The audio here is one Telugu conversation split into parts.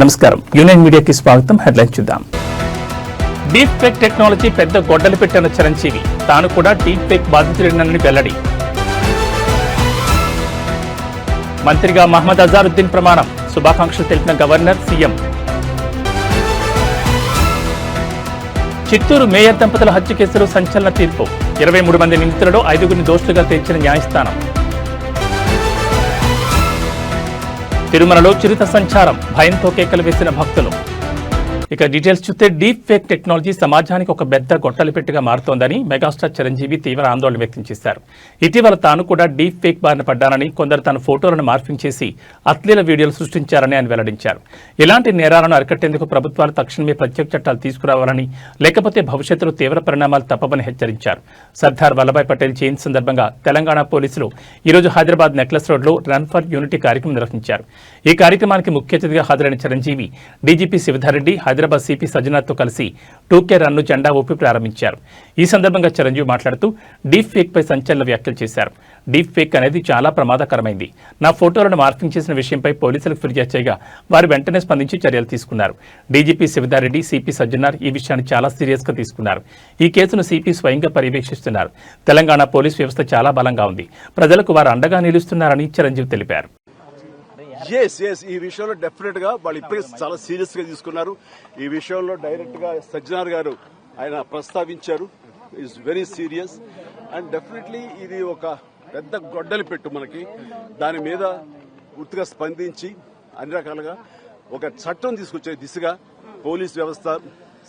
నమస్కారం. యూనియన్ మీడియాకి స్వాగతం. హెడ్లైన్ చూద్దాం. డీప్ ఫేక్ టెక్నాలజీ పెద్ద గొడ్డలు పెట్టిన చిరంజీవి. తాను కూడా డీప్ ఫేక్ బాధితుడినని వెల్లడి. మంత్రిగా మహమ్మద్ అజారుద్దీన్ ప్రమాణం. శుభాకాంక్షలు తెలిపిన గవర్నర్ సీఎం. చిత్తూరు మేయర్ దంపతుల హత్య కేసులో సంచలన తీర్పు. ఇరవై మూడు మంది నిందితులలో ఐదుగురిని దోషులుగా తెచ్చిన న్యాయస్థానం. తిరుమలలో చిరుత సంచారం భయంతో కేకలు వేసిన భక్తులు. ఇక డీటెయిల్స్ చూస్తే డీప్ ఫేక్ టెక్నాలజీ సమాజానికి ఒక పెద్ద గొట్టలు పెట్టుగా మారుతోందని మెగాస్టార్ చిరంజీవి తీవ్ర ఆందోళన వ్యక్తం చేశారు. ఇటీవల తాను కూడా డీప్ ఫేక్ బారిన పడ్డానని కొందరు తన ఫోటోలను మార్పింగ్ చేసి అశ్లీల వీడియోలు సృష్టించారని ఆయన వెల్లడించారు. ఇలాంటి నేరాలను అరికట్టేందుకు ప్రభుత్వాలు తక్షణమే ప్రత్యేక చట్టాలు తీసుకురావాలని లేకపోతే భవిష్యత్తులో తీవ్ర పరిణామాలు తప్పవని హెచ్చరించారు. సర్దార్ వల్లభాయ్ పటేల్ జయంతి సందర్భంగా తెలంగాణ పోలీసులు ఈరోజు హైదరాబాద్ నెక్లెస్ రోడ్లో రన్ ఫర్ యూనిటీ కార్యక్రమం నిర్వహించారు. ఈ కార్యక్రమానికి ముఖ్య అతిథిగా హాజరైన చిరంజీవి డీజీపీ శివధారెడ్డి హైదరాబాద్ సిపి సజ్జనాథ్తో కలిసి టూకే రన్ను జెండా ఊపి ప్రారంభించారు. ఈ సందర్భంగా చిరంజీవి మాట్లాడుతూ డీప్ ఫేక్పై సంచలన వ్యాఖ్యలు చేశారు. డీప్ ఫేక్ అనేది చాలా ప్రమాదకరమైంది. నా ఫోటోలను మార్పింగ్ చేసిన విషయంపై పోలీసులకు ఫిర్యాదు చేయగా వారు వెంటనే స్పందించి చర్యలు తీసుకున్నారు. డీజీపీ శివదారెడ్డి సిపి సజ్జనార్ ఈ విషయాన్ని చాలా సీరియస్గా తీసుకున్నారు. ఈ కేసును సిపి స్వయంగా పర్యవేక్షిస్తున్నారు. తెలంగాణ పోలీస్ వ్యవస్థ చాలా బలంగా ఉంది. ప్రజలకు వారు అండగా నిలుస్తున్నారని చిరంజీవి తెలిపారు. ఎస్ ఎస్ ఈ విషయంలో డెఫినెట్గా వాళ్ళు ఇప్పటికే చాలా సీరియస్గా తీసుకున్నారు. ఈ విషయంలో డైరెక్ట్గా సజ్జనార్ గారు ఆయన ప్రస్తావించారు. Is very serious and definitely ఇది ఒక పెద్ద గొడ్డలి పెట్టు మనకి. దాని మీద పూర్తిగా స్పందించి అన్ని రకాలుగా ఒక చట్టం తీసుకొచ్చే దిశగా పోలీస్ వ్యవస్థ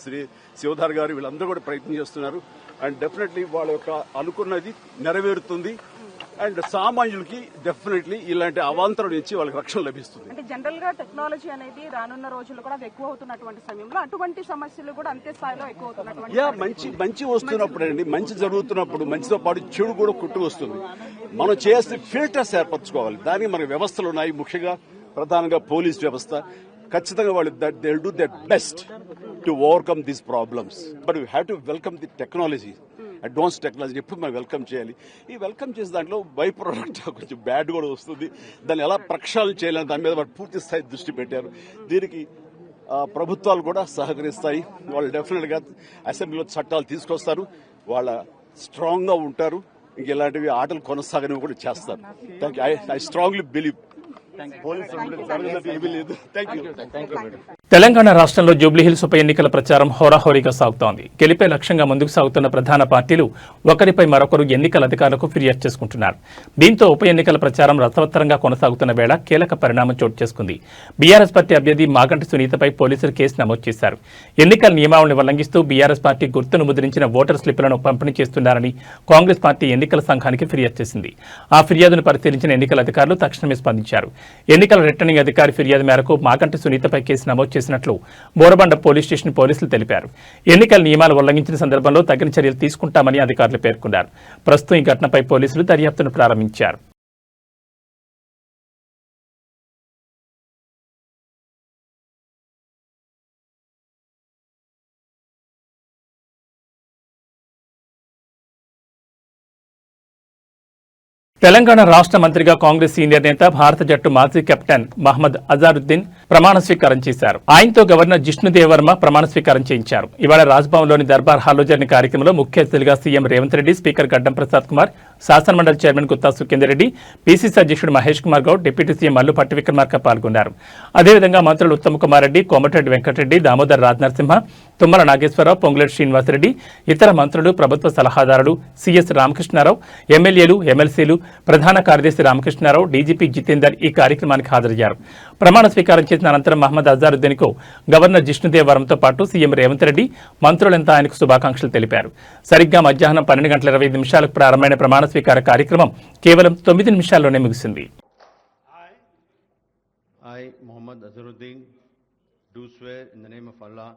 శ్రీ శివధార్ గారు వీళ్ళందరూ కూడా ప్రయత్నం చేస్తున్నారు. అండ్ డెఫినెట్లీ వాళ్ళ యొక్క అనుకున్నది నెరవేరుతుంది. అండ్ సామాన్యులకి డెఫినెట్లీ ఇలాంటి అవాంతరం నుంచి వాళ్ళకి రక్షణ లభిస్తుంది. అంటే జనరల్గా టెక్నాలజీ అనేది రానున్న రోజుల్లో కూడా ఎక్కువ అవుతున్నటువంటి సమయంలో అటువంటి సమస్యలు కూడా అంతే స్థాయిలో ఎక్కువ అవుతున్నటువంటి యా మంచి మంచి వస్తున్నప్పుడు అండి మంచి జరుగుతున్నప్పుడు మంచితో పాటు చెడు కూడా కుట్టు వస్తుంది. మనం చేస్తే ఫిల్టర్స్ ఏర్పరచుకోవాలి. దానికి మన వ్యవస్థలు ఉన్నాయి. ముఖ్యంగా ప్రధానంగా పోలీస్ వ్యవస్థ. ఖచ్చితంగా వాళ్ళు that they do that best to overcome these problems but you have to welcome the technology advance technology ఎప్పుడు మనం వెల్కమ్ చేయాలి. ఈ వెల్కమ్ చేసే దాంట్లో బై ప్రోడక్ట్ కొంచెం బ్యాడ్ కూడా వస్తుంది. దాన్ని ఎలా ప్రక్షాళన చేయాలని దాని మీద వాళ్ళు పూర్తి స్థాయి దృష్టి పెట్టారు. దీనికి ప్రభుత్వాలు కూడా సహకరిస్తాయి. వాళ్ళు డెఫినెట్గా అసెంబ్లీలో చట్టాలు తీసుకొస్తారు. వాళ్ళ స్ట్రాంగ్గా ఉంటారు. ఇంక ఇలాంటివి ఆటలు కొనసాగనివి కూడా చేస్తారు. Thank you I strongly believe thank you Telangana రాష్ట్రంలో జూబ్లీహిల్స్ ఉప ఎన్నికల ప్రచారం హోరాహోరీగా సాగుతోంది. గెలిపే లక్ష్యంగా ముందుకు సాగుతున్న ప్రధాన పార్టీలు ఒకరిపై మరొకరు ఎన్నికల అధికారులకు ఫిర్యాదు చేసుకుంటున్నారు. దీంతో ఉప ఎన్నికల ప్రచారం రసవత్తరంగా కొనసాగుతున్న వేళ కీలక పరిణామం చోటు చేసుకుంది. బీఆర్ఎస్ పార్టీ అభ్యర్థి మాగంటి సునీతపై పోలీసులు కేసు నమోదు చేశారు. ఎన్నికల నియమావళిని ఉల్లంఘిస్తూ బీఆర్ఎస్ పార్టీ గుర్తును ముద్రించిన ఓటర్ స్లిప్లను పంపిణీ చేస్తున్నారని కాంగ్రెస్ పార్టీ ఎన్నికల సంఘానికి ఫిర్యాదు చేసింది. ఆ ఫిర్యాదును పరిశీలించిన ఎన్నికల అధికారులు తక్షణమే స్పందించారు. ఎన్నికల రిటర్నింగ్ అధికారి ఫిర్యాదు మేరకు మాగంటి సునీతపై కేసు నమోదు చేసినట్లు బోరబండ పోలీస్ స్టేషన్ పోలీసులు తెలిపారు. ఎన్నికల నియమాలు ఉల్లంఘించిన సందర్భంలో తగిన చర్యలు తీసుకుంటామని అధికారులు పేర్కొన్నారు. ప్రస్తుతం ఈ ఘటనపై పోలీసులు దర్యాప్తును ప్రారంభించారు. తెలంగాణ రాష్ట్ర మంత్రిగా కాంగ్రెస్ సీనియర్ నేత భారత జట్టు మాజీ కెప్టెన్ మహమ్మద్ అజారుద్దీన్ ప్రమాణ స్వీకారం చేశారు. ఆయనతో గవర్నర్ జిష్ణుదేవర్మ ప్రమాణ స్వీకారం చేయించారు. ఇవాళ రాజ్భవన్లోని దర్బార్ హాల్లో జరిగిన కార్యక్రమంలో ముఖ్య అతిథులుగా సీఎం రేవంత్ రెడ్డి స్పీకర్ గడ్డం ప్రసాద్ కుమార్ శాసనమండలి చైర్మన్ గుత్తా సుఖేందర్ రెడ్డి పీసీసీ అధ్యక్షుడు మహేష్ కుమార్ గౌడ్ డిప్యూటీ సీఎం మల్లు పట్టి విక్రమార్క పాల్గొన్నారు. అదేవిధంగా మంత్రులు ఉత్తమ్ కుమార్ రెడ్డి కోమటిరెడ్డి వెంకటరెడ్డి దామోదర్ రాజనరసింహ తుమ్మల నాగేశ్వరరావు పొంగులేటి శ్రీనివాసరెడ్డి ఇతర మంత్రులు ప్రభుత్వ సలహాదారులు సిఎస్ రామకృష్ణారావు ఎమ్మెల్యేలు ఎమ్మెల్సీలు ప్రధాన కార్యదర్శి రామకృష్ణారావు డీజీపీ జితేందర్ ఈ కార్యక్రమానికి హాజరయ్యారు. ప్రమాణ స్వీకారం చేసిన అనంతరం మహమ్మద్ అజారుద్దీన్కు గవర్నర్ జిష్ణుదేవ్ వరంతో పాటు సీఎం రేవంత్ రెడ్డి మంత్రులంతా ఆయనకు శుభాకాంక్షలు తెలిపారు. సరిగ్గా మధ్యాహ్నం పన్నెండు గంటల ఇరవై నిమిషాలకు ప్రారంభమైన ప్రమాణ స్వీకార కార్యక్రమం కేవలం తొమ్మిది నిమిషాల్లోనే ముగిసింది. I, Muhammad Azharuddin, do swear in the name of Allah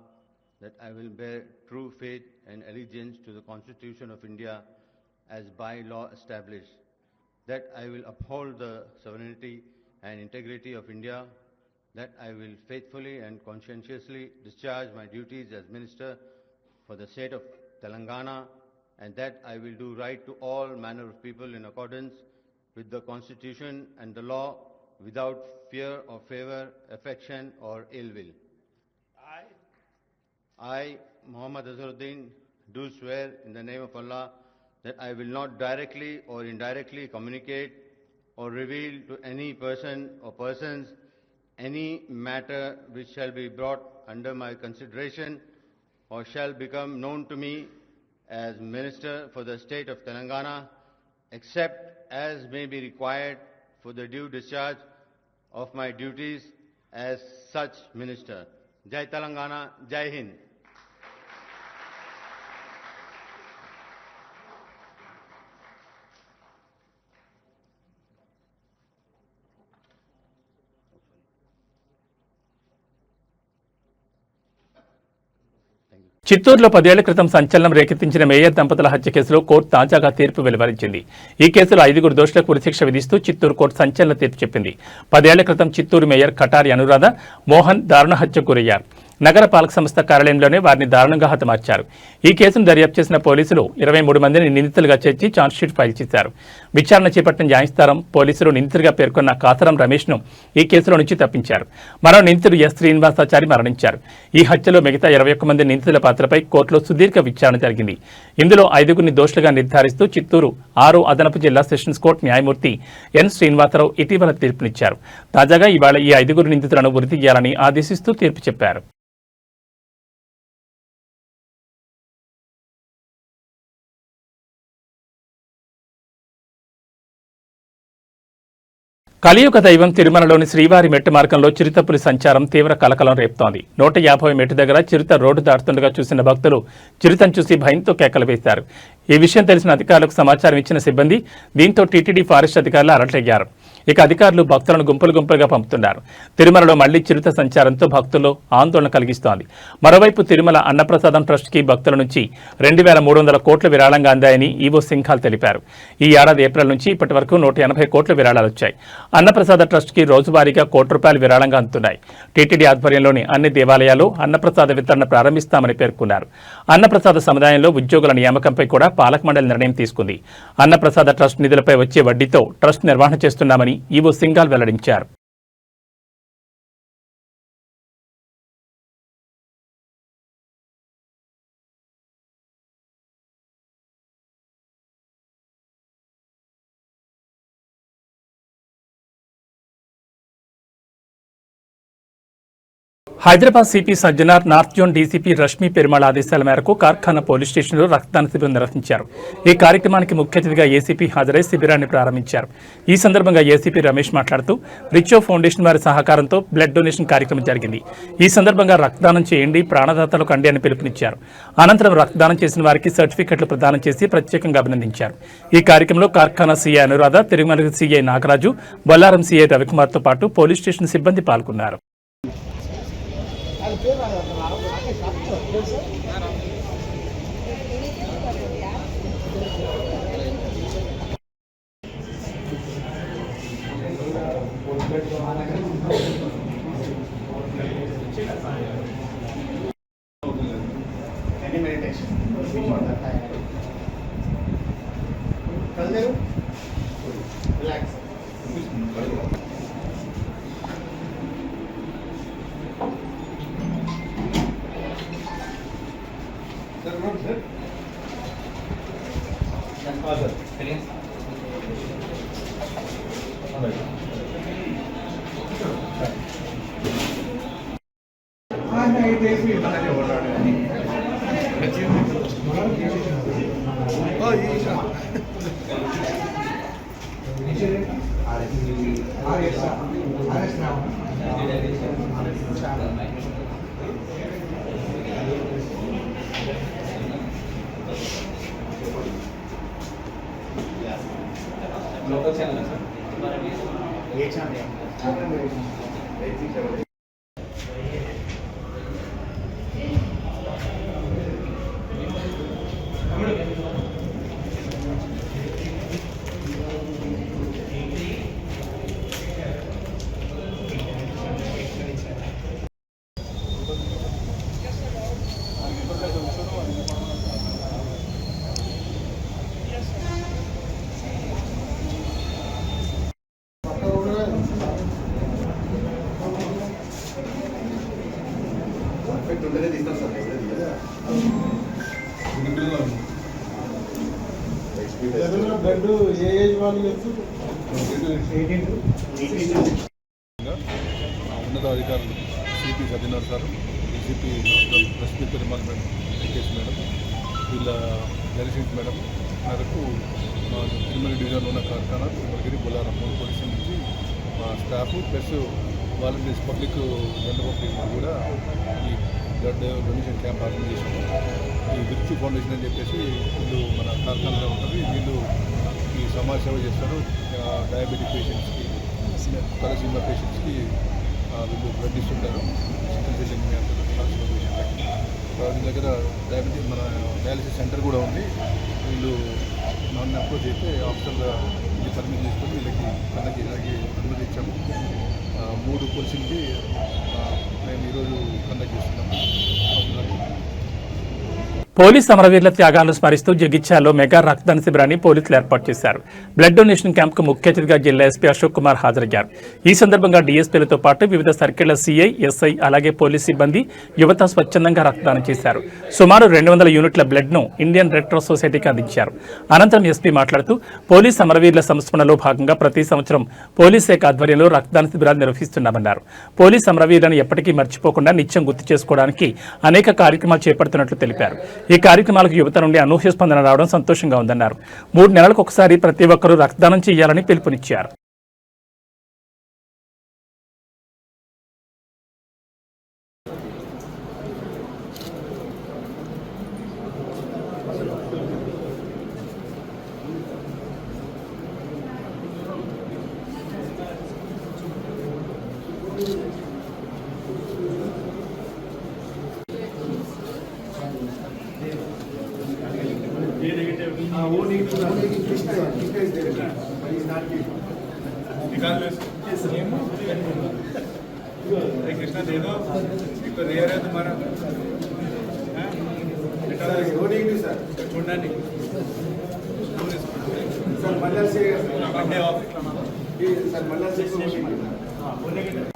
that I will bear true faith and allegiance to the Constitution of India as by law established, that I will uphold the sovereignty and integrity of India, that I will faithfully and conscientiously discharge my duties as Minister for the state of Telangana, and that I will do right to all manner of people in accordance with the Constitution and the law without fear or favor, affection, or ill will. I, Muhammad Azharuddin, do swear in the name of Allah that I will not directly or indirectly communicate or reveal to any person or persons any matter which shall be brought under my consideration or shall become known to me as Minister for the State of Telangana, except as may be required for the due discharge of my duties as such Minister. Jai Telangana, Jai Hind. చిత్తూరులో పదేళ్ళ క్రితం సంచలనం రేకెత్తించిన మేయర్ దంపతుల హత్య కేసులో కోర్టు తాజాగా తీర్పు వెలువరించింది. ఈ కేసులో ఐదుగురు దోషులకు ఉరిశిక్ష విధిస్తూ చిత్తూరు కోర్టు సంచలన తీర్పు చెప్పింది. పదేళ్ళ క్రితం చిత్తూరు మేయర్ కటారి అనురాధ మోహన్ దారుణ హత్యకు గురయ్యారు. నగర పాలక సంస్థ కార్యాలయంలోనే వారిని దారుణంగా హతమార్చారు. ఈ కేసును దర్యాప్తు చేసిన పోలీసులు ఇరవై మూడు మందిని నిందితులుగా చేర్చి ఛార్జ్షీట్ ఫైల్ చేశారు. విచారణ చేపట్టిన న్యాయస్థానం పోలీసులు నిందితుడిగా పేర్కొన్న కాసరం రమేష్ను ఈ కేసులో నుంచి తప్పించారు. మరో నిందితుడు ఎస్ శ్రీనివాసాచారి మరణించారు. ఈ హత్యలో మిగతా ఇరవై ఒక్క మంది నిందితుల పాత్రపై కోర్టులో సుదీర్ఘ విచారణ జరిగింది. ఇందులో ఐదుగురిని దోషులుగా నిర్ధారిస్తూ చిత్తూరు ఆరు అదనపు జిల్లా సెషన్స్ కోర్టు న్యాయమూర్తి ఎన్ శ్రీనివాసరావు ఇటీవల తీర్పునిచ్చారు. తాజాగా ఇవాళ ఈ ఐదుగురు నిందితులను ఉరి తీయాలని ఆదేశిస్తూ తీర్పు చెప్పారు. కలియుగ దైవం తిరుమలలోని శ్రీవారి మెట్టు మార్గంలో చిరుతపులి సంచారం తీవ్ర కలకలం రేపుతోంది. నూట యాభై మెట్టు దగ్గర చిరుత రోడ్డు దాటుతుండగా చూసిన భక్తులు చిరుతను చూసి భయంతో కేకలు వేశారు. ఈ విషయం తెలిసిన అధికారులకు సమాచారం ఇచ్చిన సిబ్బంది దీంతో టీటీడీ ఫారెస్ట్ అధికారులు అలర్టయ్యారు ఇక అధికారులు భక్తులను గుంపులు గుంపులుగా పంపుతున్నారు. తిరుమలలో మళ్ళీ చిరుత సంచారంతో భక్తుల్లో ఆందోళన కలిగిస్తోంది. మరోవైపు తిరుమల అన్నప్రసాదం ట్రస్ట్కి భక్తుల నుంచి రెండు వేల మూడు వందల కోట్ల విరాళంగా అందాయని ఈవో సింఘాల్ తెలిపారు. ఈ ఏడాది ఏప్రిల్ నుంచి ఇప్పటి వరకు నూట ఎనభై కోట్ల విరాళాలు వచ్చాయి. అన్నప్రసాద ట్రస్ట్కి రోజువారీగా కోటి రూపాయలు విరాళంగా అందుతున్నాయి. టీటీడీ ఆధ్వర్యంలోని అన్ని దేవాలయాలు అన్నప్రసాద వితరణ ప్రారంభిస్తామని పేర్కొన్నారు. అన్నప్రసాద సముదాయంలో ఉద్యోగుల నియామకంపై కూడా పాలక మండలి నిర్ణయం తీసుకుంది. అన్నప్రసాద ట్రస్ట్ నిధులపై వచ్చే వడ్డీతో ట్రస్ట్ నిర్వహణ చేస్తున్నామని ఈవో సింఘాల్ వెల్లడించారు Hyderabad CP Sajjanar north zone DCP Rashmi Perumal ఆదేశాల మేరకు కార్ఖానా పోలీస్ స్టేషన్లో రక్తదాన శిబిరం నిర్వహించారు. ఈ కార్యక్రమానికి ముఖ్య అతిథిగా ఏసీపీ హాజరై శిబిరాన్ని ప్రారంభించారు. ఈ సందర్భంగా ఏసీపీ రమేష్ మాట్లాడుతూ రిచో ఫౌండేషన్ వారి సహకారంతో బ్లడ్ డొనేషన్ కార్యక్రమం జరిగింది. ఈ సందర్భంగా రక్తదానం చేయండి ప్రాణదాతలకు అండి అని పిలుపునిచ్చారు. అనంతరం రక్తదానం చేసిన వారికి సర్టిఫికెట్లు ప్రదానం చేసి ప్రత్యేకంగా అభినందించారు. ఈ కార్యక్రమంలో Karkhana CI Anuradha Tirumala CI Nagaraju Bollaram CI రవికుమార్తో పాటు పోలీస్ స్టేషన్ సిబ్బంది పాల్గొన్నారు. एंड मेडिटेशन कर ले। रिलैक्स ఏ ఛానల్? ఉన్నతాధికారులు CP Satyanarayana sir DCP normal press meet madam Venkatesh madam వీళ్ళ డైరెక్షన్స్ మేడం మేరకు మా తిరుమల డివిజన్లో ఉన్న కార్ఖానా తిరుమలగిరి బొల్లారం మూడు పోలీసుల నుంచి మా staff plus volunteers public general public కూడా ఈ బ్లడ్ డొనేషన్ క్యాంప్ ఆర్గనైజ్ చేశాము. ఈ విర్చు ఫౌండేషన్ అని చెప్పేసి వీళ్ళు మన కార్ఖానాలో ఉంటుంది. వీళ్ళు సమాజ సేవ చేస్తారు డయాబెటిక్ పేషెంట్స్కి తలసీమ పేషెంట్స్కి వీళ్ళు బ్లడ్ ఇస్తుంటారు. సిక్కల్ సెల్ వాళ్ళ దగ్గర డయాబెటిక్ మన డయాలసిస్ సెంటర్ కూడా ఉంది. వీళ్ళు నన్ను అప్రోచ్ అయితే ఆఫీసర్గా ఇది పర్మిట్ చేసుకొని వీళ్ళకి కండక్ట్ ఇలాగే అనుమతి ఇచ్చాము. మూడు పోలీసులకి మేము ఈరోజు కండక్ట్ చేస్తున్నాము. పోలీస్ అమరవీరుల త్యాగాలను స్మరిస్తూ జగిత్యాలలో మెగా రక్తదాన శిబిరాన్ని పోలీసులు ఏర్పాటు చేశారు. బ్లడ్ డొనేషన్ క్యాంప్కు ముఖ్య అతిథిగా జిల్లా ఎస్పీ అశోక్ కుమార్ హాజరయ్యారు. ఈ సందర్భంగా డీఎస్పీలతో పాటు వివిధ సర్కిళ్ళ సీఐ ఎస్ఐ అలాగే పోలీస్ సిబ్బంది యువత స్వచ్ఛందంగా రక్తదానం చేశారు. సుమారు రెండు వందల యూనిట్ల బ్లడ్ను ఇండియన్ రెడ్ క్రాస్ సొసైటీకి అందించారు. అనంతరం ఎస్పీ మాట్లాడుతూ పోలీస్ అమరవీరుల సంస్మరణలో భాగంగా ప్రతి సంవత్సరం పోలీస్ శాఖ ఆధ్వర్యంలో రక్తదాన శిబిరాలు నిర్వహిస్తున్నామన్నారు. పోలీస్ అమరవీరులను ఎప్పటికీ మర్చిపోకుండా నిత్యం గుర్తు చేసుకోవడానికి అనేక కార్యక్రమాలు చేపడుతున్నట్లు తెలిపారు. ఈ కార్యక్రమాలకు యువత నుండి అనూహ్య స్పందన రావడం సంతోషంగా ఉందన్నారు. మూడు నెలలకు ఒకసారి ప్రతి ఒక్కరూ రక్తదానం చేయాలని పిలుపునిచ్చారు. own equal and Krishna, Krishna is there, but he's not people. Regardless, yes, sir. Hey Krishna, दे दो इसको रेयर है तुम्हारा सर हो नहीं नहीं सर छोड़ना नहीं सर मल्ला से सर मल्ला से होने के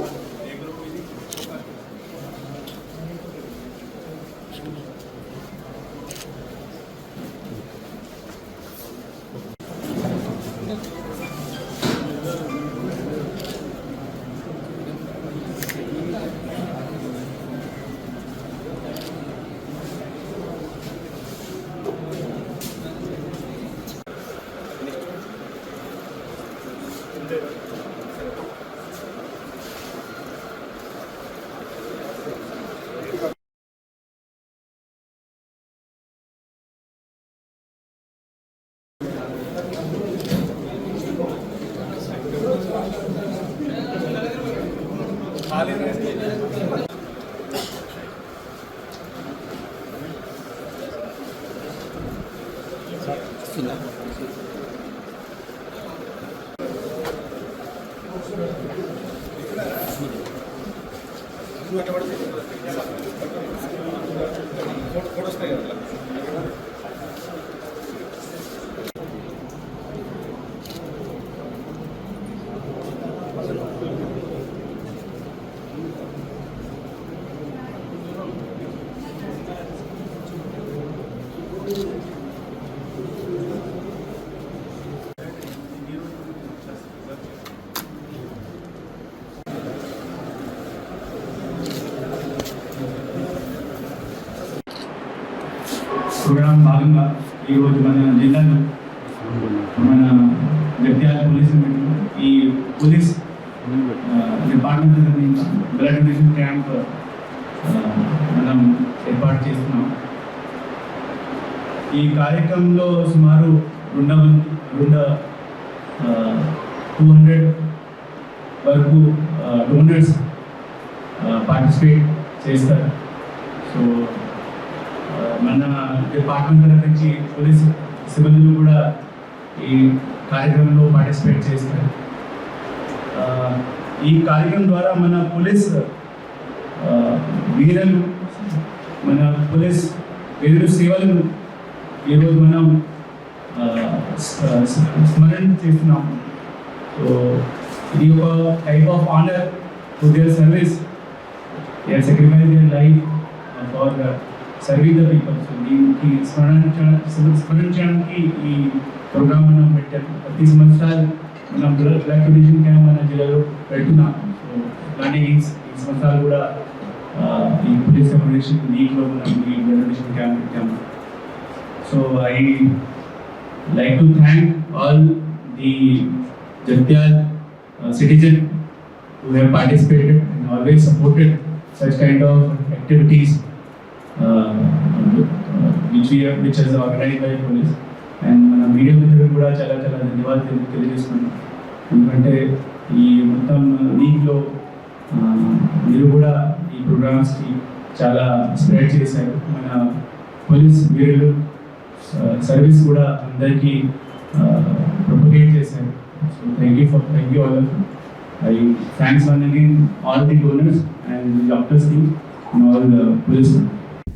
భాగంగా ఈరోజు మన జిల్లాలో మన జగిత్యాల పోలీస్ ఈ police department blood donation camp మనం ఏర్పాటు చేస్తున్నాం. ఈ కార్యక్రమంలో సుమారు రెండు వంద- రెండు టూ హండ్రెడ్ వరకు డోనర్స్ పార్టిసిపేట్ చేస్తారు. సో మన డిపార్ట్మెంట్ తరఫు నుంచి పోలీస్ సిబ్బందులు కూడా ఈ కార్యక్రమంలో పార్టిసిపేట్ చేస్తారు. ఈ కార్యక్రమం ద్వారా మన పోలీస్ ఆ, వీరులు మన పోలీస్ వీరులు సేవలను ఈరోజు మనం స్మరణ చేస్తున్నాం. సో ఇది ఒక type of honour to their service they sacrifice their life for service the people so దీనికి స్మరించ స్మరించడానికి ఈ ప్రోగ్రామ్ మనం పెట్టాము ప్రతి సంవత్సరాలు మనం బ్లడ్ బ్లడ్ డొనేషన్ క్యాంప్ మన జిల్లాలో పెడుతున్నాం సో అలానే ఈ ఈ సంవత్సరాలు కూడా ఆ, ఈ పోలీస్ కమ్యూనికేషన్ వీక్లో మనం ఈ బ్లడ్ డొనేషన్ క్యాంప్ పెట్టాము so I like to thank all the Jatyal uh, citizen who have participated and always supported such kind of activities. Which which which organise by police and మన మీడియా మిత్రులకు కూడా చాలా చాలా ధన్యవాదాలు తెలి- తెలియజేస్తున్నాను. ఎందుకంటే ఈ మొత్తం వీక్లో మీరు కూడా ఈ ప్రోగ్రామ్స్కి చాలా స్ప్రెడ్ చేశారు. మన పోలీస్ వీరులు సర్వీస్ కూడా అందరికీ ప్రొపగేట్ చేశారు. So thank you for thank you all I thanks one again all the donors and doctors team all police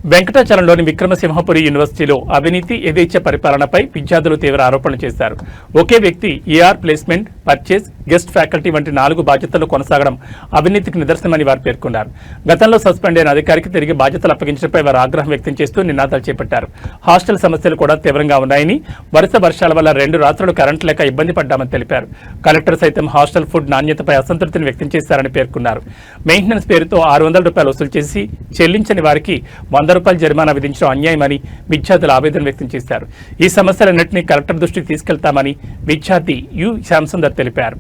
వెంకటాచలంలోని Vikramasimhapuri యూనివర్సిటీలో అవినీతి యథేచ్ఛ పరిపాలనపై విద్యార్థులు తీవ్ర ఆరోపణలు చేశారు. ఒకే వ్యక్తి AR placement purchase guest faculty వంటి నాలుగు బాధ్యతలు కొనసాగడం అవినీతికి నిదర్శనమని వారు పేర్కొన్నారు. గతంలో సస్పెండ్ అయిన అధికారికి తిరిగి బాధ్యతలు అప్పగించడంపై వారు ఆగ్రహం వ్యక్తం చేస్తూ నినాదాలు చేపట్టారు. హాస్టల్ సమస్యలు కూడా తీవ్రంగా ఉన్నాయని వరుస వర్షాల వల్ల రెండు రాత్రులు కరెంటు లేక ఇబ్బంది పడ్డామని తెలిపారు. కలెక్టర్ సైతం హాస్టల్ ఫుడ్ నాణ్యతపై అసంతృప్తిని వ్యక్తం చేశారని పేర్కొన్నారు. మెయింటెనెన్స్ పేరుతో ఆరు వందల రూపాయలు వసూలు చేసి చెల్లించని వారికి వంద రూపాయల జరిమానా విధించడం అన్యాయమని విద్యార్థులు ఆవేదన వ్యక్తం చేశారు. ఈ సమస్యలన్నింటినీ కలెక్టర్ దృష్టికి తీసుకెళ్తామని విద్యార్థి యు. శ్యాంసుందర్ తెలిపారు.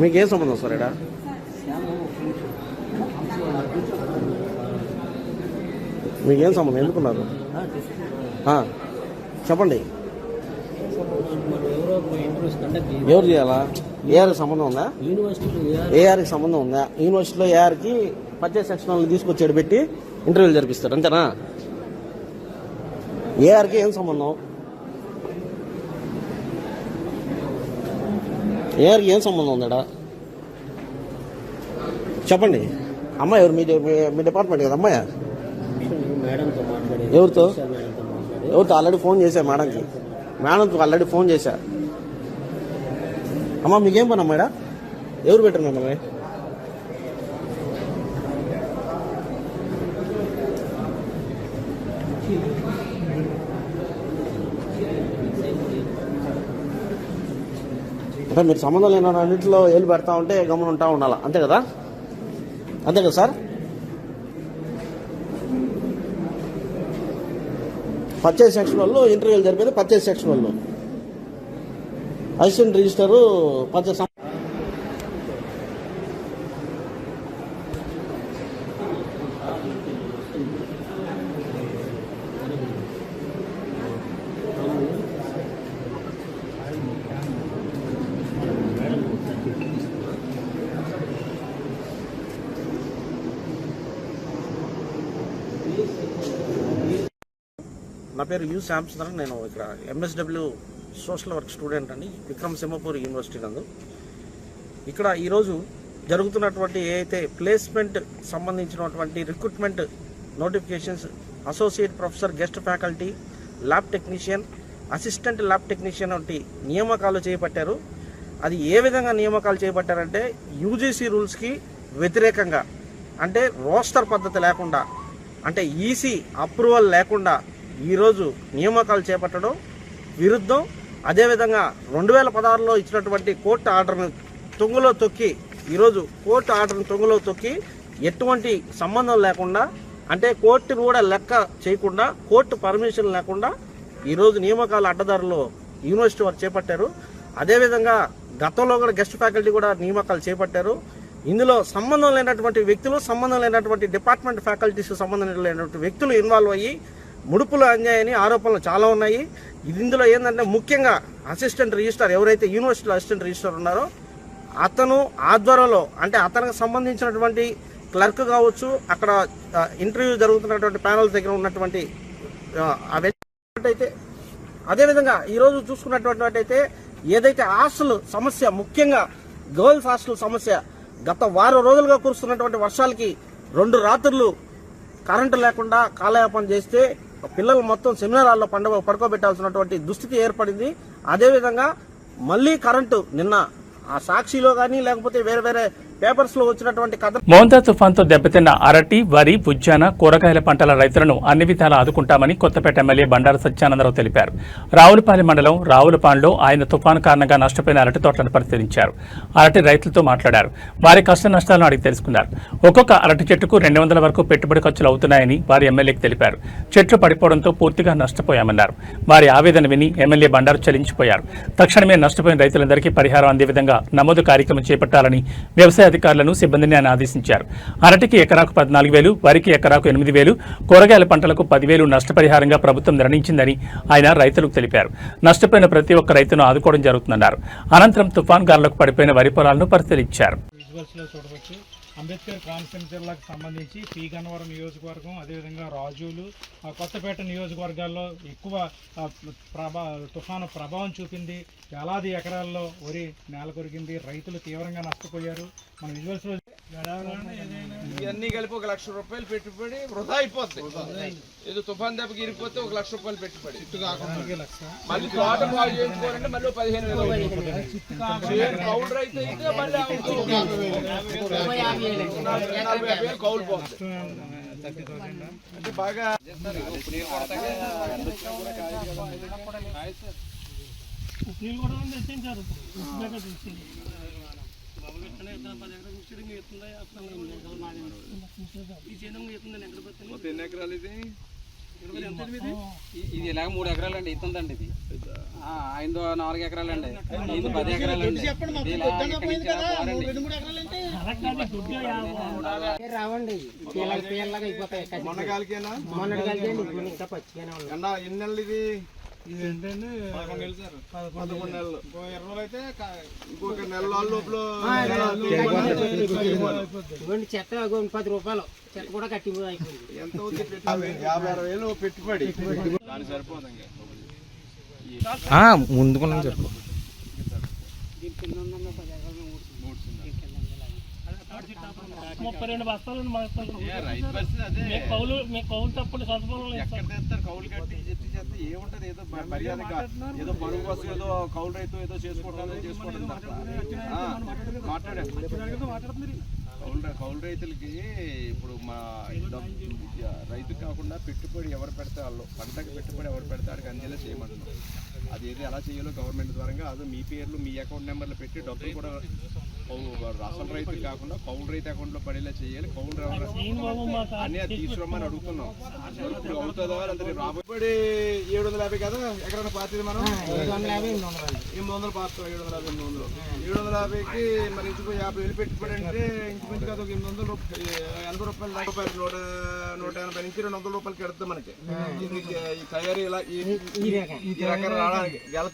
మీకేం సంబంధం సార్ ఇక్కడ? మీకేం సంబంధం? ఎందుకున్నారు? చెప్పండి. ఎవరు చేయాలా? ఏఆర్కి సంబంధం ఉందా? ఏఆర్కి సంబంధం ఉందా? యూనివర్సిటీలో ఏఆర్కి పర్చేస్ సెక్షన్ వాళ్ళని తీసుకొచ్చాడు పెట్టి ఇంటర్వ్యూలు జరిపిస్తారు అంతేనా? ఏఆర్కి ఏం సంబంధం? ఏఆర్కి ఏం సంబంధం ఉందా చెప్పండి. అమ్మాయి ఎవరు? మీ మీ- డిపార్ట్మెంట్ కదా అమ్మాయి? ఎవరితో? ఎవరితో? ఆల్రెడీ ఫోన్ చేశా మేడంకి. మేడం ఆల్రెడీ ఫోన్ చేశా. అమ్మా మీకేం పని అమ్మాయిడా ఎవరు పెట్టారు మిమ్మల్ని? అంటే మీరు సంబంధం లేని అన్నింటిలో ఏళ్ళు పెడతా ఉంటే గమనం ఉంటా ఉండాలా? అంతే కదా? అంతే కదా సార్? పర్చేస్ సెక్షన్ వాళ్ళు ఇంటర్వ్యూలు జరిపేది పర్చేస్ సెక్షన్ వాళ్ళు అసిస్టెంట్ రిజిస్టర్ పర్చేస్ నా పేరు యూ శాంసన్ నేను ఇక్కడ ఎంఎస్డబ్ల్యూ సోషల్ వర్క్ స్టూడెంట్ అండి. విక్రమ్ సింహపూర్ యూనివర్సిటీ నందు. ఇక్కడ ఈరోజు జరుగుతున్నటువంటి ఏ అయితే ప్లేస్మెంట్ సంబంధించినటువంటి recruitment notifications associate professor guest faculty lab technician assistant lab technician వంటి నియామకాలు చేపట్టారు. అది ఏ విధంగా నియామకాలు చేపట్టారంటే యూజీసీ రూల్స్కి వ్యతిరేకంగా అంటే రోస్టర్ పద్ధతి లేకుండా అంటే ఈసీ అప్రూవల్ లేకుండా ఈరోజు నియామకాలు చేపట్టడం విరుద్ధం. అదేవిధంగా రెండు వేల పదహారులో ఇచ్చినటువంటి కోర్టు ఆర్డర్ను తొంగులో తొక్కి ఈరోజు కోర్టు ఆర్డర్ను తొంగులో తొక్కి ఎటువంటి సంబంధం లేకుండా అంటే కోర్టును కూడా లెక్క చేయకుండా కోర్టు పర్మిషన్ లేకుండా ఈరోజు నియామకాల అడ్డదారులు యూనివర్సిటీ వారు చేపట్టారు. అదేవిధంగా గతంలో కూడా గెస్ట్ ఫ్యాకల్టీ కూడా నియామకాలు చేపట్టారు. ఇందులో సంబంధం లేనటువంటి వ్యక్తులు సంబంధం లేనటువంటి డిపార్ట్మెంట్ ఫ్యాకల్టీస్ సంబంధం లేనటువంటి వ్యక్తులు ఇన్వాల్వ్ అయ్యి ముడుపులు అన్యాయని ఆరోపణలు చాలా ఉన్నాయి. ఇది ఇందులో ఏంటంటే ముఖ్యంగా అసిస్టెంట్ రిజిస్టర్ ఎవరైతే యూనివర్సిటీలో అసిస్టెంట్ రిజిస్టర్ ఉన్నారో అతను ఆధ్వర్యంలో అంటే అతనికి సంబంధించినటువంటి క్లర్క్ కావచ్చు అక్కడ ఇంటర్వ్యూ జరుగుతున్నటువంటి ప్యానల్ దగ్గర ఉన్నటువంటి అయితే అదేవిధంగా ఈరోజు చూసుకున్నటువంటి అయితే ఏదైతే హాస్టల్ సమస్య ముఖ్యంగా గర్ల్స్ హాస్టల్ సమస్య గత వారం రోజులుగా కురుస్తున్నటువంటి వర్షాలకి రెండు రాత్రులు కరెంటు లేకుండా కాలయాపన చేస్తే పిల్లలు మొత్తం సెమినార్ హాల్లో పండుగ పడుకోబెట్టాల్సినటువంటి దుస్థితి ఏర్పడింది. అదేవిధంగా మళ్ళీ కరెంటు నిన్న ఆ సాక్షిలో కానీ లేకపోతే వేరే వేరే పేపర్స్లో వచ్చినటువంటి కథ మోంతా తుఫాన్తో దెబ్బతిన్న అరటి వరి ఉద్యాన కూరగాయల పంటల రైతులను అన్ని విధాలా ఆదుకుంటామని కొత్తపేట ఎమ్మెల్యే బండారు సత్యానందరావు తెలిపారు. రావులపాలెం మండలం రావులపాలెంలో ఆయన తుఫాను కారణంగా నష్టపోయిన అరటి తోటలను పరిశీలించారు. అరటి రైతులతో మాట్లాడారు. వారి కష్ట నష్టాలను అడిగి తెలుసుకున్నారు. ఒక్కొక్క అరటి చెట్టుకు రెండు వందల వరకు పెట్టుబడి ఖర్చులు అవుతున్నాయని వారి ఎమ్మెల్యేకి తెలిపారు. చెట్లు పడిపోవడంతో పూర్తిగా నష్టపోయామన్నారు. వారి ఆవేదన విని ఎమ్మెల్యే బండారు చలించిపోయారు. తక్షణమే నష్టపోయిన రైతులందరికీ పరిహారం అందే విధంగా నమోదు కార్యక్రమం చేపట్టాలని వ్యవసాయ అధికారులను సిబ్బందిని ఆయన ఆదేశించారు అరటికి ఎకరాకు పద్నాలుగు వేలు వరికి ఎకరాకు ఎనిమిది వేలు కూరగాయల పంటలకు పదివేలు నష్టపరిహారంగా ప్రభుత్వం నిర్ణయించిందని ఆయన రైతులకు తెలిపారు. నష్టపోయిన ప్రతి ఒక్క రైతును ఆదుకోవడం జరుగుతుందన్నారు. అనంతరం తుఫాన్ గాలులకు పడిపోయిన వరి పొలాలను పరిశీలించారు. చూడవచ్చు. అంబేద్కర్ కోనసీమ జిల్లాకు సంబంధించి పి గన్నవరం నియోజకవర్గం అదేవిధంగా రాజులు కొత్తపేట నియోజకవర్గాల్లో ఎక్కువ ప్రభా తుఫాను ప్రభావం చూపింది. వేలాది ఎకరాల్లో వరి నేల కొరిగింది రైతులు తీవ్రంగా నష్టపోయారు. ఇవన్నీ కలిపి ఒక లక్ష రూపాయలు పెట్టుబడి వృధా అయిపోద్ది. ఏదో తుఫాన్ దెబ్బకి ఇరిగిపోతే ఒక లక్ష రూపాయలు పెట్టుబడి. మళ్ళీ తోట బాగు చేయించుకోవాలంటే మళ్ళీ పదిహేను వేలు కౌలు రైతు అయితే మళ్ళీ నలభై యాభై వేలు కౌలు పోతుంది. అంటే బాగా ఎన్ని ఎకరాలు ఇది? ఇది? ఇలాగ మూడు ఎకరాలండి ఇస్తుందండి ఇది. ఆ, ఆయనదో నాలుగు ఎకరాలండి. ఇది పది ఎకరాలండి. ఇది నుంచి ఇలా పోరండి. రావండి. పీలగా అయిపోతాయి మొన్నగాలికేనా మొన్నటికి ఇంకా పచ్చిగానే ఎన్ని నెలలు ఇది? పదకొండు నెలలు ఇరవై రోజులు అయితే ఇంకొక నెల లోపల ఇవ్వండి చెత్త పది రూపాయలు. చెత్త కూడా కట్టి అయిపోయింది. ఎంత అవుతుంది పెట్టుబడి? యాభై అరవై వేలు పెట్టుబడి. దాని సరిపోదు ముందుకున్నాం సార్ ముప్పై రెండు బస్తాలు మీ కౌలు మీ కౌలు తప్పుడు సదుపాయం ఎక్కడ తెస్తారు? కౌలు కట్టి చేస్తే ఏముంటది? ఏదో మర్యాదగా ఏదో పరుగు కోసం ఏదో కౌలు రైతు ఏదో చేసుకోవడం కౌలు రైతులకి ఇప్పుడు మా రైతు కాకుండా పెట్టుబడి ఎవరు పెడితే వాళ్ళు? పంటకి పెట్టుబడి ఎవరు పెడితే? వాడికి అందేలా చేయమంటున్నాం అది ఏది ఎలా చేయాలో గవర్నమెంట్ ద్వారా అదో మీ పేర్లు మీ అకౌంట్ నెంబర్లు పెట్టి డబ్బులు కూడా కౌలు- అసలు రైతు కాకుండా కౌలు రైతు అకౌంట్లో పడేలా చేయాలి. కౌలు అని అది తీసుకురమ్మని అడుగుతున్నాం. ఇప్పుడు అవుతుందా రాబోయే ఏడు వందల యాభై కదా? ఎక్కడ పాతిది మనం? ఎనిమిది వందలు పాస్తాం ఏడు వందల యాభై ఎనిమిది వందలు. ఏడు వందల యాభైకి మరి ఇంచుకు యాభై వేలు పెట్టుబడి అంటే ఇంచుమించు కాదు ఒక ఎనిమిది వందలు రూపాయలు ఎనభై రూపాయలు రూపాయలు నూట నూట ఎనభై నుంచి రెండు వందల రూపాయలు కెడుతుంది మనకి. ఇది ఈ తయారీ ఇలా ఈ రకం. రావడానికి. గెల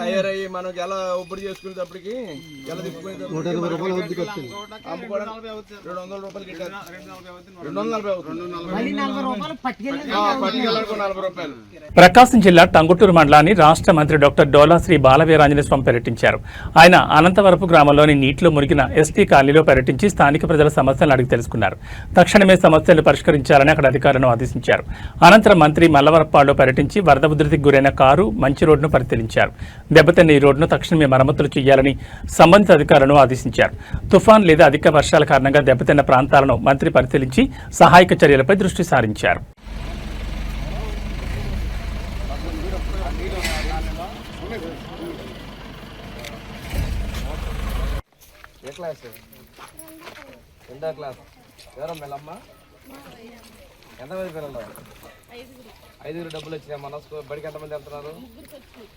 తయారయ్యి మనం గెల ఒబ్బడి చేసుకునేటప్పటికి రెండు వందల రూపాయలు గిట్టారు రెండు వందల నలభై అవుతుంది మళ్ళీ నలభై రూపాయలు పట్టుకెళ్ళి ఆ, పట్టుకెళ్ళడానికి నలభై రూపాయలు. ప్రకాశం జిల్లా టంగుటూరు మండలాన్ని రాష్ట్ర మంత్రి డాక్టర్ డోలా శ్రీ బాలవీరాంజనేయ స్వామి పర్యటించారు. ఆయన అనంతవరపు గ్రామంలోని నీటిలో మునిగిన ఎస్టీ కాలనీలో పర్యటించి స్థానిక ప్రజల సమస్యలను అడిగి తెలుసుకున్నారు. తక్షణమే సమస్యలు పరిష్కరించాలని అక్కడ అధికారులను ఆదేశించారు. అనంతరం మంత్రి మల్లవరప్పాడులో పర్యటించి వరద ఉధృతికి గురైన కారు మంచి రోడ్డును పరిశీలించారు. దెబ్బతిన్న ఈ రోడ్డును తక్షణమే మరమ్మతులు చేయాలని సంబంధిత అధికారులను ఆదేశించారు. తుఫాన్ లేదా అధిక వర్షాల కారణంగా దెబ్బతిన్న ప్రాంతాలను మంత్రి పరిశీలించి సహాయక చర్యలపై దృష్టి సారించారు. క్లాస్? ఎంతమంది పిల్లలు? ఐదుగురు డబ్బులు వచ్చినాయి మన స్కూల్ బడికి ఎంతమంది వెళ్తున్నారు?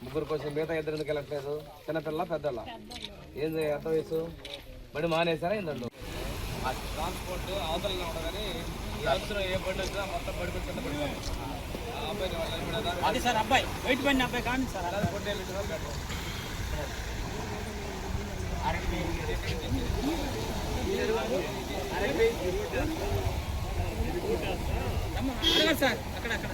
ముగ్గురు కోసం మిగతా ఇద్దరు ఎందుకు వెళ్ళట్లేదు? చిన్నపిల్ల పెద్దల ఏం ఎంత వయసు? బడి మానేసారా ఏందండు? ట్రాన్స్పోర్ట్ అవతల ఉండదు కానీ అది సార్ అబ్బాయి. బయట పడిన అబ్బాయి కానీ సార్. సార్. అక్కడ అక్కడ.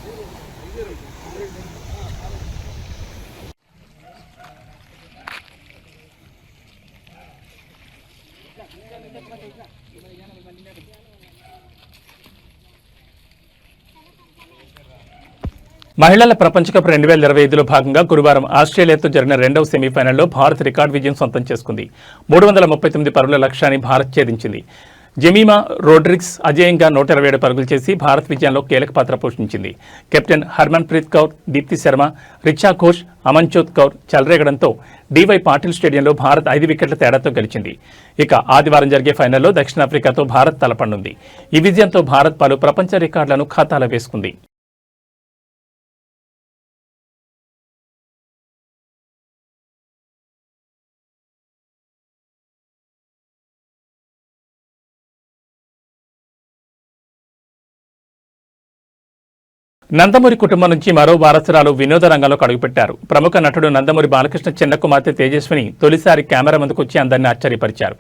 మహిళల ప్రపంచ కప్ రెండు వేల ఇరవై ఐదులో భాగంగా గురువారం ఆస్ట్రేలియాతో జరిగిన రెండవ సెమీఫైనల్లో భారత్ రికార్డు విజయం సొంతం చేసుకుంది. మూడు వందల ముప్పై తొమ్మిది పరుగుల లక్ష్యాన్ని భారత్ ఛేదించింది. జమీమా రోడ్రిక్స్ అజేయంగా నూట ఇరవై ఏడు పరుగులు చేసి భారత్ విజయంలో కీలక పాత్ర పోషించింది. కెప్టెన్ హర్మన్ ప్రీత్ కౌర్ దీప్తి శర్మ రిచా ఘోష్ అమన్జోత్ కౌర్ చెలరేగడంతో డివై పాటిల్ స్టేడియంలో భారత్ ఐదు వికెట్ల తేడాతో గెలిచింది. ఇక ఆదివారం జరిగే ఫైనల్లో దక్షిణాఫ్రికాతో భారత్ తలపండుంది. ఈ విజయంతో భారత్ పలు ప్రపంచ రికార్డులను ఖాతాలో వేసుకుంది. నందమూరి కుటుంబం నుంచి మరో వారసురాలు వినోద రంగంలోకి అడుగుపెట్టారు. ప్రముఖ నటుడు నందమూరి బాలకృష్ణ చిన్న కుమార్తె తేజస్విని తొలిసారి కెమెరా ముందుకు వచ్చి అందరినీ ఆశ్చర్యపరిచారు.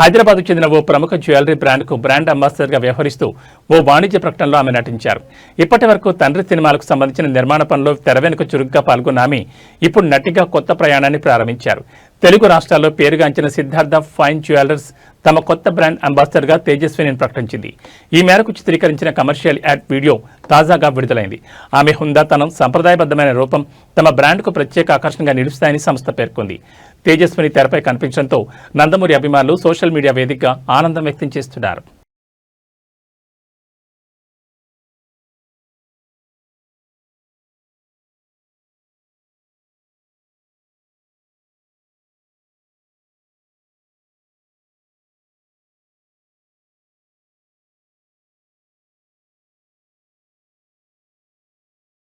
హైదరాబాద్కు చెందిన ఓ ప్రముఖ జ్యువెలరీ బ్రాండ్కు బ్రాండ్ అంబాసిడర్గా వ్యవహరిస్తూ ఓ వాణిజ్య ప్రకటనలో ఆమె నటించారు. ఇప్పటి వరకు తండ్రి సినిమాలకు సంబంధించిన నిర్మాణ పనిలో తెర వెనుక చురుగ్గా పాల్గొన్న ఆమె ఇప్పుడు నటిగా కొత్త ప్రయాణాన్ని ప్రారంభించారు. తెలుగు రాష్ట్రాల్లో పేరుగాంచిన సిద్ధార్థ ఫైన్ జ్యువెలర్స్ తమ కొత్త బ్రాండ్ అంబాసిడర్గా తేజస్విని ప్రకటించింది. ఈ మేరకు చిత్రీకరించిన కమర్షియల్ యాడ్ వీడియో తాజాగా విడుదలైంది. ఆమె హుందాతనం సంప్రదాయబద్ధమైన రూపం తమ బ్రాండ్కు ప్రత్యేక ఆకర్షణగా నిలుస్తాయని సంస్థ పేర్కొంది. తేజస్విని తెరపై కనిపించడంతో నందమూరి అభిమానులు సోషల్ మీడియా వేదికగా ఆనందం వ్యక్తం చేస్తున్నారు.